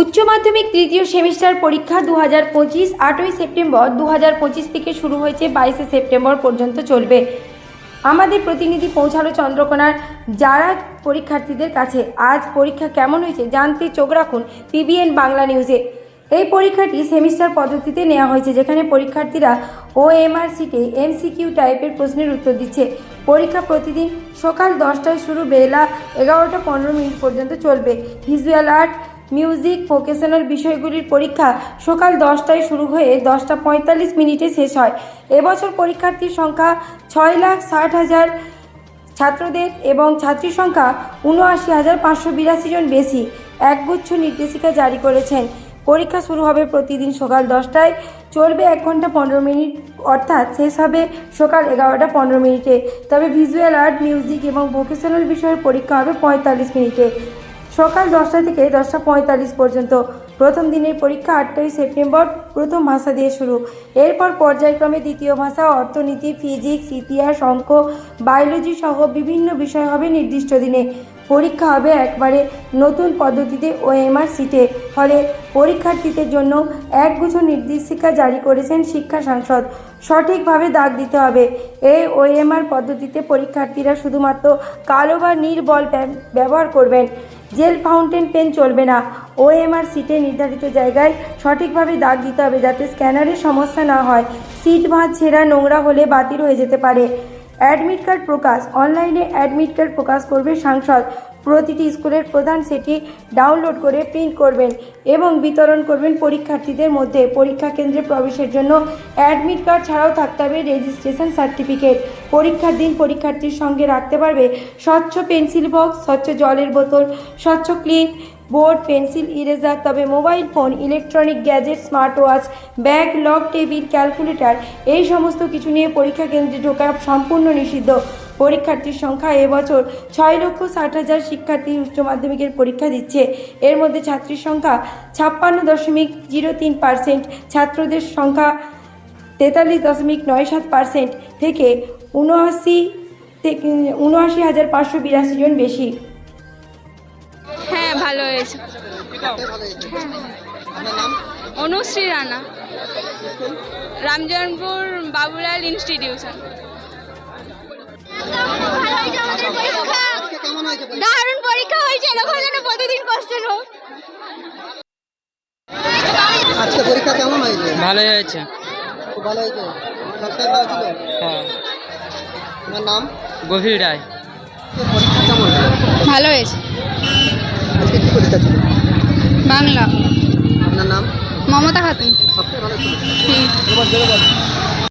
উচ্চ মাধ্যমিক তৃতীয় সেমিস্টার পরীক্ষা দু হাজার পঁচিশ, আটই সেপ্টেম্বর দু হাজার পঁচিশ থেকে শুরু হয়েছে, বাইশে সেপ্টেম্বর পর্যন্ত চলবে। আমাদের প্রতিনিধি পৌঁছালো চন্দ্রকোনার যারা পরীক্ষার্থীদের কাছে। আজ পরীক্ষা কেমন হয়েছে জানতে চোখ রাখুন পিবিএন বাংলা নিউজে এই পরীক্ষাটি সেমিস্টার পদ্ধতিতে নেওয়া হয়েছে, যেখানে পরীক্ষার্থীরা ও এমআর সিটে এমসিকিউ টাইপের প্রশ্নের উত্তর দিচ্ছে। পরীক্ষা প্রতিদিন সকাল দশটায় শুরু, বেলা এগারোটা পনেরো মিনিট পর্যন্ত চলবে। ভিজুয়াল আর্ট, মিউজিক, ভোকেশনাল বিষয়গুলির পরীক্ষা সকাল দশটায় শুরু হয়ে দশটা পঁয়তাল্লিশ মিনিটে শেষ হয়। এবছর পরীক্ষার্থীর সংখ্যা ছয় লাখ ষাট হাজার ছাত্রদের এবং ছাত্রীর সংখ্যা উনআশি হাজার পাঁচশো বিরাশি জন বেশি, একগুচ্ছ নির্দেশিকা জারি করেছেন। পরীক্ষা শুরু হবে প্রতিদিন সকাল দশটায়। চলবে এক ঘণ্টা পনেরো মিনিট, অর্থাৎ শেষ হবে সকাল এগারোটা পনেরো মিনিটে। তবে ভিজুয়াল আর্ট, মিউজিক এবং ভোকেশনাল বিষয়ের পরীক্ষা হবে পঁয়তাল্লিশ মিনিটে। সকাল দশটা থেকে দশটা পঁয়তাল্লিশ পর্যন্ত। প্রথম দিনের পরীক্ষা আটই সেপ্টেম্বর, প্রথম ভাষা দিয়ে শুরু। এরপর পর্যায়ক্রমে দ্বিতীয় ভাষা, অর্থনীতি, ফিজিক্স, ইতিহাস, অঙ্ক, বায়োলজি সহ বিভিন্ন বিষয় হবে নির্দিষ্ট দিনে। পরীক্ষা হবে একবারে নতুন পদ্ধতিতে ওএমআর সিটে। ফলে পরীক্ষার্থীদের জন্য একগুচ্ছ নির্দেশিকা জারি করেছেন শিক্ষা সাংসদ। সঠিকভাবে দাগ দিতে হবে। এই ওএমআর পদ্ধতিতে পরীক্ষার্থীরা শুধুমাত্র কালো বা নীল বল ব্যবহার করবেন। জেল ফাউন্টেন পেন চলবে না। ওএমআর সিটে নির্ধারিত জায়গায় সঠিকভাবে দাগ দিতে হবে যাতে স্ক্যানারের সমস্যা না হয়। সিট ভাঁজ, ছেঁড়া, নোংরা হলে বাতিল হয়ে যেতে পারে। অ্যাডমিট কার্ড প্রকাশ, অনলাইনে অ্যাডমিট কার্ড প্রকাশ করবে সাংসদ। প্রতিটি স্কুলের প্রধান সেটি ডাউনলোড করে প্রিন্ট করবেন এবং বিতরণ করবেন পরীক্ষার্থীদের মধ্যে। পরীক্ষা কেন্দ্রে প্রবেশের জন্য অ্যাডমিট কার্ড ছাড়াও থাকতে হবে রেজিস্ট্রেশন সার্টিফিকেট। পরীক্ষার দিন পরীক্ষার্থীর সঙ্গে রাখতে পারবে স্বচ্ছ পেন্সিল বক্স, স্বচ্ছ জলের বোতল, স্বচ্ছ ক্লিপ বোর্ড, পেন্সিল, ইরেজার, তবে mobile phone, electronic gadget smart watch bag, lock, table, calculator, এই সমস্ত কিছু নিয়ে পরীক্ষা কেন্দ্রে ঢোকা সম্পূর্ণ নিষিদ্ধ। পরীক্ষার্থীর সংখ্যা এবছর ছয় লক্ষ ষাট হাজার শিক্ষার্থী উচ্চ মাধ্যমিকের পরীক্ষা দিচ্ছে। এর মধ্যে ছাত্রীর সংখ্যা ছাপ্পান্ন দশমিক জিরো তিন পার্সেন্ট, ছাত্রদের সংখ্যা তেতাল্লিশ দশমিক নয় সাত পার্সেন্ট থেকে উনআশি থেকে উনআশি হাজার পাঁচশো বিরাশি জন বেশি। হ্যাঁ ভালো হয়েছে। অনুশ্রী রানা। রামজনপুর বাবুলাল ইনস্টিটিউশন? দারুণ পরীক্ষা হয়েছে এরকম যেন প্রতিদিন কষ্ট হোক। আজকে পরীক্ষা কেমন হয়েছে? ভালোই হয়েছে। খুব ভালো হয়েছে? ভালো ছিল? হ্যাঁ। নাম? গভীর রায়। পরীক্ষা কেমন ভালো হয়েছে। বাংলা। আপনার নাম? মমতা খাতুন